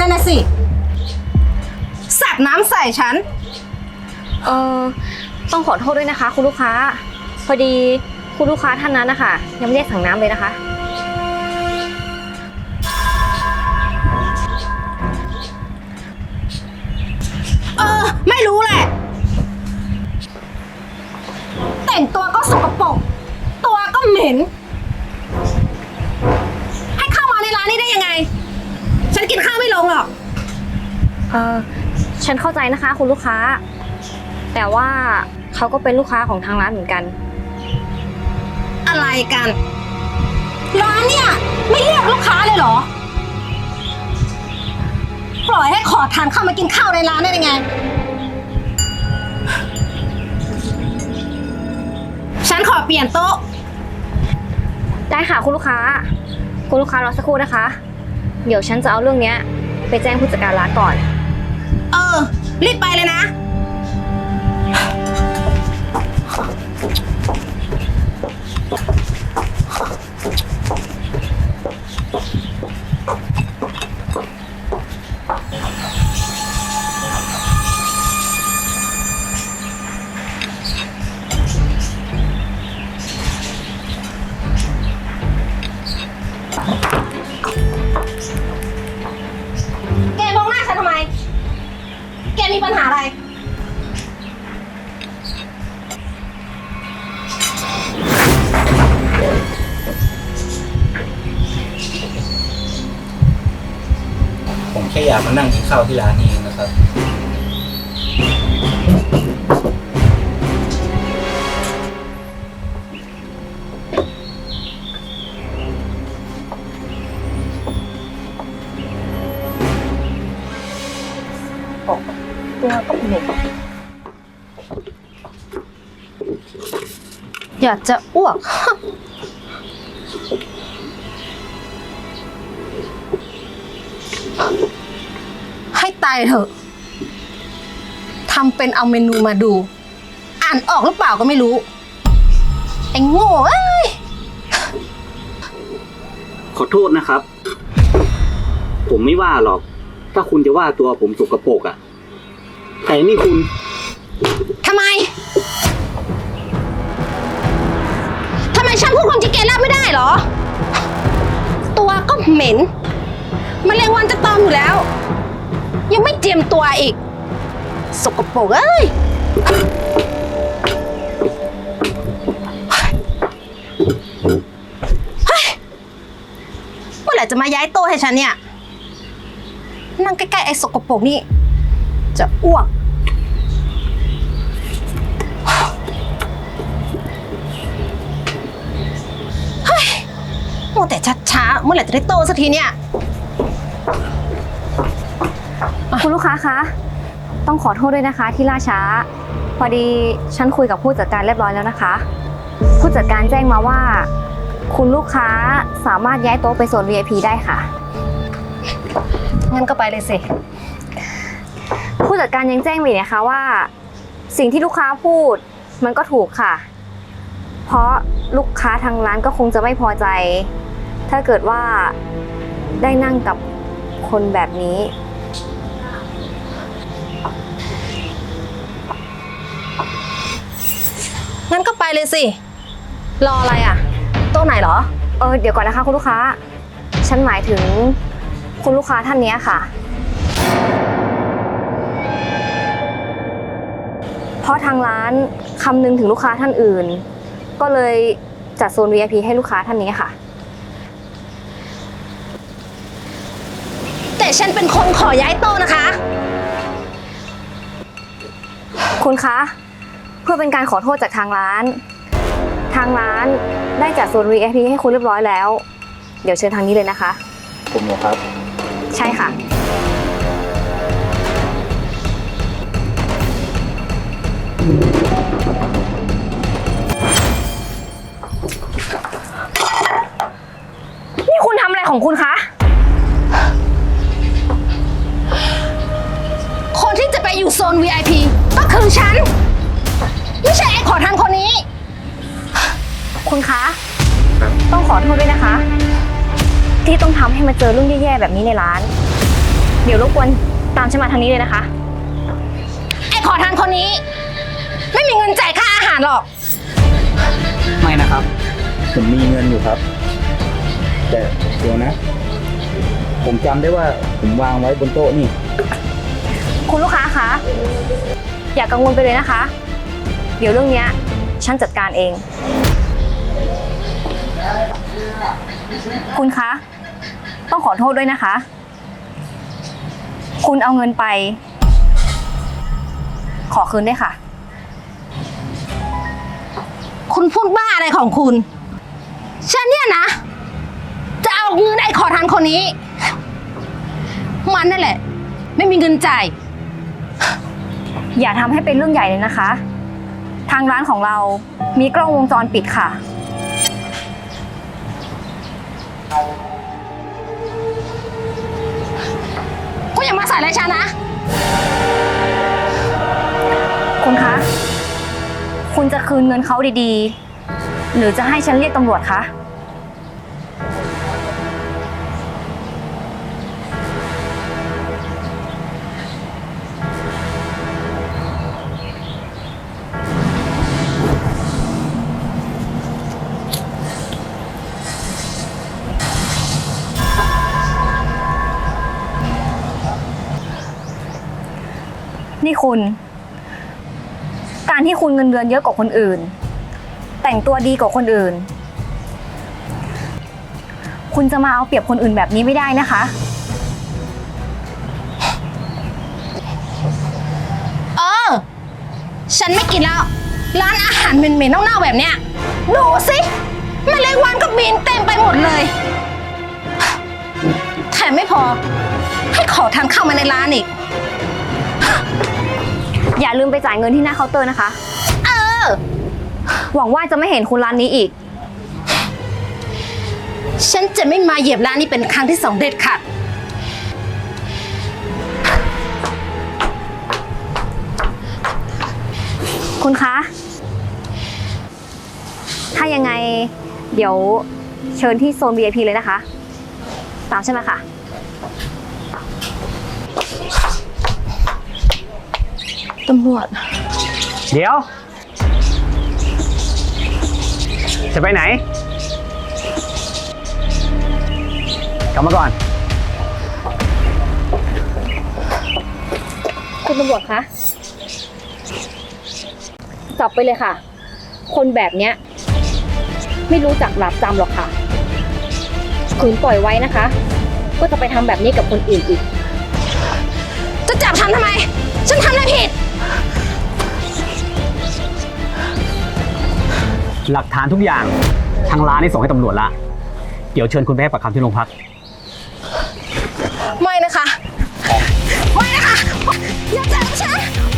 นั่นน่ะสิ สาดน้ำใส่ฉัน เออต้องขอโทษด้วยนะคะ คุณลูกค้า พอดีคุณลูกค้าท่านนั้นนะคะยังไม่ได้สั่งน้ำเลยนะคะ เออ ไม่รู้แหละ แต่งตัวก็สกปรกตัวก็เหม็น เออฉันเข้าใจนะคะ คุณลูกค้า แต่ว่าเขาก็เป็นลูกค้าของทางร้านเหมือนกัน อะไรกัน ร้านเนี่ย ไม่เรียกลูกค้าเลยเหรอ ปล่อยให้ขอทานเข้ามากินข้าวในร้านได้ยังไง ฉันขอเปลี่ยนโต๊ะ ได้ค่ะคุณลูกค้า คุณลูกค้ารอสักครู่นะคะ เดี๋ยวฉันจะเอาเรื่องเนี้ย ไปแจ้งผู้จัดการร้านก่อน เออ รีบไปเลยนะ ผมแค่อยากมานั่งกินข้าวที่ร้านนี้เองนะครับ อยากจะอ้วกให้ ตายเถอะทำเป็นเอาเมนูมาดู อ่านออกหรือเปล่าก็ไม่รู้ ไอ้โง่เอ้ย ขอโทษนะครับ ผมไม่ว่าหรอก ถ้าคุณจะว่าตัวผมสกปรกอะแต่นี่คุณ ทำไม ทำไมฉันพูดความจริงแกรับไม่ได้เหรอ ตัวก็เหม็นมแมลงวันจะตอมอยู่แล้ว ยังไม่เจียมตัวอีก สกปรกเอ้ย เฮ้ยเมื่อไหร่จะมาย้ายโต๊ะให้ฉันเนี่ย นั่งใกล้ๆไอ้สกปรกนี่ จะอ้วกมัวแต่ช้าๆเมื่อไหร่จะได้โตสักทีเนี่ย คุณลูกค้าคะ ต้องขอโทษด้วยนะคะที่ล่าช้า พอดีฉันคุยกับผู้จัดการเรียบร้อยแล้วนะคะ ผู้จัดการแจ้งมาว่า คุณลูกค้าสามารถย้ายโต๊ะไปโซน VIP ได้ค่ะ งั้นก็ไปเลยสิ ผู้จัดการยังแจ้งมาอีกนะคะว่า สิ่งที่ลูกค้าพูดมันก็ถูกค่ะ เพราะลูกค้าทางร้านก็คงจะไม่พอใจ ถ้าเกิดว่าได้นั่งกับคนแบบนี้ งั้นก็ไปเลยสิ รออะไรอะ โต๊ะไหนเหรอ เออเดี๋ยวก่อนนะคะคุณลูกค้า ฉันหมายถึงคุณลูกค้าท่านเนี้ยค่ะ เพราะทางร้านคำนึงถึงลูกค้าท่านอื่น ก็เลยจัดโซน VIP ให้ลูกค้าท่านนี้ค่ะ แต่ฉันเป็นคนขอย้ายโต๊ะนะคะ คุณคะ เพื่อเป็นการขอโทษจากทางร้าน ทางร้านได้จัดโซน VIP ให้คุณเรียบร้อยแล้ว เดี๋ยวเชิญทางนี้เลยนะคะ ผมเหรอครับ ใช่ค่ะ นี่คุณทำอะไรของคุณคะ คนที่จะไปอยู่โซน VIP ก็คือฉัน คุณคะต้องขอโทษด้วยนะคะ ที่ต้องทำให้มาเจอเรื่องแย่ๆแบบนี้ในร้าน เดี๋ยวรบกวนตามฉันมาทางนี้เลยนะคะขอทานคนนี้ ไม่มีเงินจ่ายค่าอาหารหรอก ไม่นะครับ ผมมีเงินอยู่ครับ แต่เดี๋ยวนะ ผมจำได้ว่าผมวางไว้บนโต๊ะนี่ คุณลูกค้าคะ อย่ากังวลไปเลยนะคะ เดี๋ยวเรื่องเนี้ยฉันจัดการเอง คุณคะ ต้องขอโทษด้วยนะคะ คุณเอาเงินไป ขอคืนได้วยค่ะ คุณพูดบ้าอะไรของคุณ ฉันเนี่ยนะ จะเอาเงินไอ้ขอทานคนนี้ มันนั่นแหละ ไม่มีเงินจ่าย อย่าทำให้เป็นเรื่องใหญ่เลยนะคะ ทางร้านของเรามีกล้องวงจรปิดค่ะ ก็อย่ามาใส่อะไรฉันนะ คุณคะ คุณจะคืนเงินเขาดีๆ หรือจะให้ฉันเรียกตำรวจคะ นี่คุณ การที่คุณเงินเดือนเยอะกว่าคนอื่น แต่งตัวดีกว่าคนอื่น คุณจะมาเอาเปรียบคนอื่นแบบนี้ไม่ได้นะคะ เออ ฉันไม่กินแล้ว ร้านอาหารเหม็นๆเน่าๆแบบเนี้ยดูสิแมลงวันก็บินเต็มไปหมดเลย แถมไม่พอ ให้ขอทานเข้ามาในร้านอีก อย่าลืมไปจ่ายเงินที่หน้าเคาน์เตอร์นะคะ เออ หวังว่าจะไม่เห็นคุณร้านนี้อีก ฉันจะไม่มาเหยียบร้านนี้เป็นครั้งที่สองเด็ดขาดคุณคะ ถ้ายังไงเดี๋ยวเชิญที่โซน VIP เลยนะคะ ตามใช่ไหมค่ะ ตำรวจ เดี๋ยว จะไปไหน กลับมาก่อน คุณตำรวจคะ จับไปเลยค่ะ คนแบบเนี้ย ไม่รู้จักหลับจำหรอกค่ะขืนปล่อยไว้นะคะ ก็จะไปทำแบบนี้กับคนอื่นอีก จะจับฉันทำไม ฉันทำอะไรผิด หลักฐานทุกอย่างทางร้านได้ส่งให้ตำรวจละ เดี๋ยวเชิญคุณไปให้ปากคำที่โรงพัก ไม่นะคะ ไม่นะคะ อย่าจับฉันปล่อย